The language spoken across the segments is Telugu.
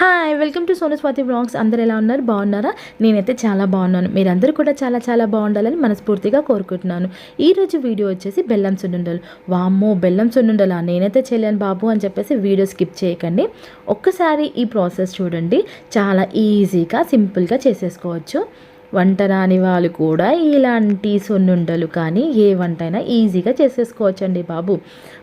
Hi welcome to Sonaswathi blogs అందరు ఎలా ఉన్నారు? బాగున్నారా? నేనైతే చాలా బాగున్నాను. మీరందరూ కూడా చాలా చాలా బాగుండాలని మనస్ఫూర్తిగా కోరుకుంటున్నాను. ఈరోజు వీడియో వచ్చేసి బెల్లం సున్నుండలు. వామ్మో బెల్లం సున్నుండలా? నేనైతే చేయలేను బాబు అని చెప్పేసి వీడియో స్కిప్ చేయకండి. ఒక్కసారి ఈ ప్రాసెస్ చూడండి. చాలా ఈజీగా సింపుల్గా చేసేసుకోవచ్చు. వంట రాని వాళ్ళు కూడా ఇలాంటి సున్నుండలు కానీ ఏ వంట అయినా ఈజీగా చేసేసుకోవచ్చండి బాబు.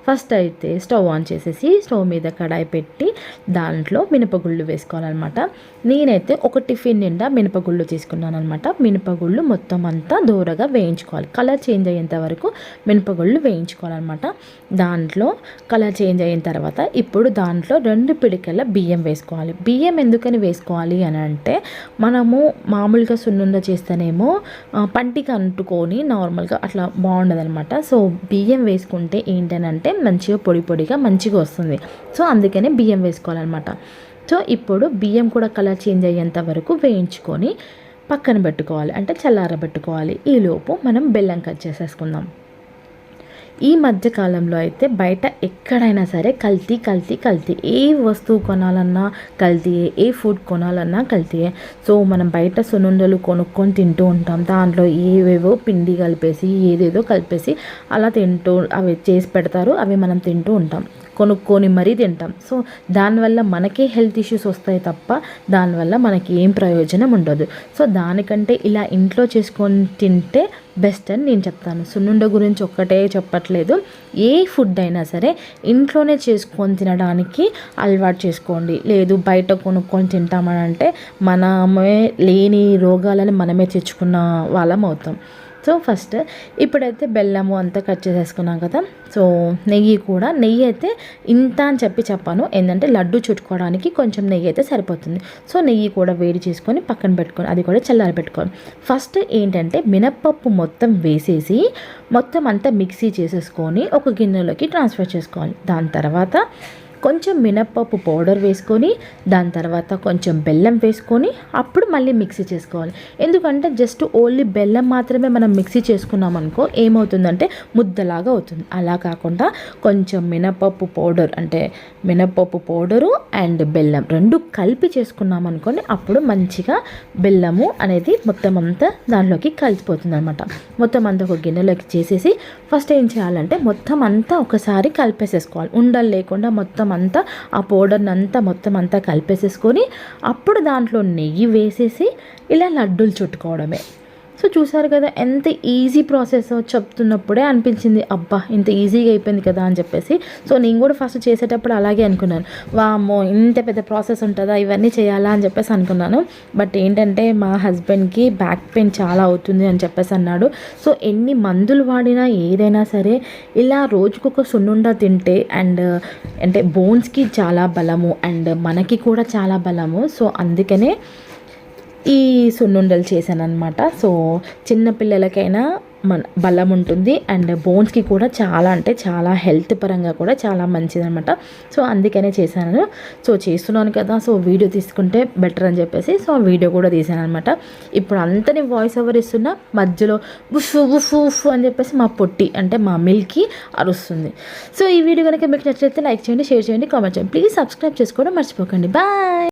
ఫస్ట్ అయితే స్టవ్ ఆన్ చేసేసి స్టవ్ మీద కడాయి పెట్టి దాంట్లో మినపగుళ్ళు వేసుకోవాలన్నమాట. నేనైతే ఒక టిఫిన్ నిండా మినపగుళ్ళు తీసుకున్నాను అనమాట మినపగుళ్ళు మొత్తం అంతా దూరగా వేయించుకోవాలి. కలర్ చేంజ్ అయ్యేంత వరకు మినపగుళ్ళు వేయించుకోవాలన్నమాట. దాంట్లో కలర్ చేంజ్ అయిన తర్వాత ఇప్పుడు దాంట్లో రెండు పిడికల బియ్యం వేసుకోవాలి. బియ్యం ఎందుకని వేసుకోవాలి అని అంటే మనము మామూలుగా సున్నుండ చేస్తేనేమో పంటికి అంటుకొని నార్మల్గా అట్లా బాగుండదు అనమాట సో బియ్యం వేసుకుంటే ఏంటనంటే మంచిగా పొడి పొడిగా మంచిగా వస్తుంది. సో అందుకనే బియ్యం వేసుకోవాలన్నమాట. సో ఇప్పుడు బియ్యం కూడా కలర్ చేంజ్ అయ్యేంత వరకు వేయించుకొని పక్కన పెట్టుకోవాలి. అంటే చల్లారబెట్టుకోవాలి. ఈలోపు మనం బెల్లం కట్ చేసేసుకుందాం. ఈ మధ్య కాలంలో అయితే బయట ఎక్కడైనా సరే కల్తీ కల్తీ కల్తీ. ఏ వస్తువు కొనాలన్నా కల్తీయే ఏ ఫుడ్ కొనాలన్నా కల్తీయే సో మనం బయట సునుండలు కొనుక్కొని తింటూ ఉంటాం. దాంట్లో ఏవేవో పిండి కలిపేసి ఏదేదో కలిపేసి అలా తింటూ అవి చేసి పెడతారు. అవి మనం తింటూ ఉంటాం. కొనుక్కొని మరీ తింటాం. సో దానివల్ల మనకే హెల్త్ ఇష్యూస్ వస్తాయి తప్ప దానివల్ల మనకి ఏం ప్రయోజనం ఉండదు. సో దానికంటే ఇలా ఇంట్లో చేసుకొని తింటే బెస్ట్ అని నేను చెప్తాను. సున్నుండ గురించి ఒక్కటే చెప్పట్లేదు. ఏ ఫుడ్ అయినా సరే ఇంట్లోనే చేసుకొని తినడానికి అలవాటు చేసుకోండి. లేదు బయట కొనుక్కొని తింటామని అంటే మనమే లేని రోగాలను మనమే తెచ్చుకున్న వాళ్ళం అవుతాం. సో ఫస్ట్ ఇప్పుడైతే బెల్లము అంతా కట్ చేసేసుకున్నాం కదా. సో నెయ్యి కూడా నెయ్యి అయితే ఇంత అని చెప్పి చెప్పాను. ఏంటంటే లడ్డు చుట్టుకోవడానికి కొంచెం నెయ్యి అయితే సరిపోతుంది. సో నెయ్యి కూడా వేడి చేసుకొని పక్కన పెట్టుకొని అది కూడా చల్లారి పెట్టుకోవాలి ఫస్ట్ ఏంటంటే మినప్పప్పు మొత్తం వేసేసి మొత్తం అంతా మిక్సీ చేసేసుకొని ఒక గిన్నెలోకి ట్రాన్స్ఫర్ చేసుకోవాలి. దాని తర్వాత కొంచెం మినప్పప్పు పౌడర్ వేసుకొని దాని తర్వాత కొంచెం బెల్లం వేసుకొని అప్పుడు మళ్ళీ మిక్సీ చేసుకోవాలి. ఎందుకంటే జస్ట్ ఓన్లీ బెల్లం మాత్రమే మనం మిక్సీ చేసుకున్నాం అనుకో ఏమవుతుందంటే ముద్దలాగా అవుతుంది. అలా కాకుండా కొంచెం మినప్పప్పు పౌడర్ అంటే మినప్పప్పు పౌడరు అండ్ బెల్లం రెండు కలిపి చేసుకున్నాం అనుకోని అప్పుడు మంచిగా బెల్లము అనేది మొత్తం అంతా దానిలోకి కలిసిపోతుంది అనమాట మొత్తం అంతా ఒక గిన్నెలోకి చేసేసి ఫస్ట్ ఏం చేయాలంటే మొత్తం అంతా ఒకసారి కలిపేసేసుకోవాలి. ఉండలు లేకుండా మొత్తం అంతా ఆ పౌడర్ని అంతా మొత్తం అంతా కలిపేసేసుకొని అప్పుడు దాంట్లో నెయ్యి వేసేసి ఇలా లడ్డూలు చుట్టుకోవడమే. సో చూసారు కదా ఎంత ఈజీ ప్రాసెస్ చెప్తున్నప్పుడే అనిపించింది అబ్బా ఇంత ఈజీగా అయిపోయింది కదా అని చెప్పేసి. సో నేను కూడా ఫస్ట్ చేసేటప్పుడు అలాగే అనుకున్నాను. వామ్మో ఇంత పెద్ద ప్రాసెస్ ఉంటుందా ఇవన్నీ చేయాలా అని చెప్పేసి అనుకున్నాను. బట్ ఏంటంటే మా హస్బెండ్కి బ్యాక్ పెయిన్ చాలా అవుతుంది అని చెప్పేసి అన్నాడు. సో ఎన్ని మందులు వాడినా ఏదైనా సరే ఇలా రోజుకొక సున్నుండా తింటే అండ్ అంటే బోన్స్కి చాలా బలము అండ్ మనకి కూడా చాలా బలము. సో అందుకనే ఈ సున్నుండలు చేశాను అనమాట సో చిన్నపిల్లలకైనా మన బలం ఉంటుంది. అండ్ బోన్స్కి కూడా చాలా అంటే చాలా హెల్త్ పరంగా కూడా చాలా మంచిదనమాట సో అందుకనే చేశాను. సో చేస్తున్నాను కదా. సో వీడియో తీసుకుంటే బెటర్ అని చెప్పేసి సో వీడియో కూడా తీసాను అనమాట ఇప్పుడు అంతని వాయిస్ ఓవర్ ఇస్తున్నా మధ్యలో ఉఫ్ ఉఫ్ ఉఫ్ అని చెప్పేసి మా పొట్టి అంటే మా మిల్కి అరుస్తుంది. సో ఈ వీడియో కనుక మీకు నచ్చితే లైక్ చేయండి షేర్ చేయండి కామెంట్ చేయండి. ప్లీజ్ సబ్స్క్రైబ్ చేసుకోవడం మర్చిపోకండి. బాయ్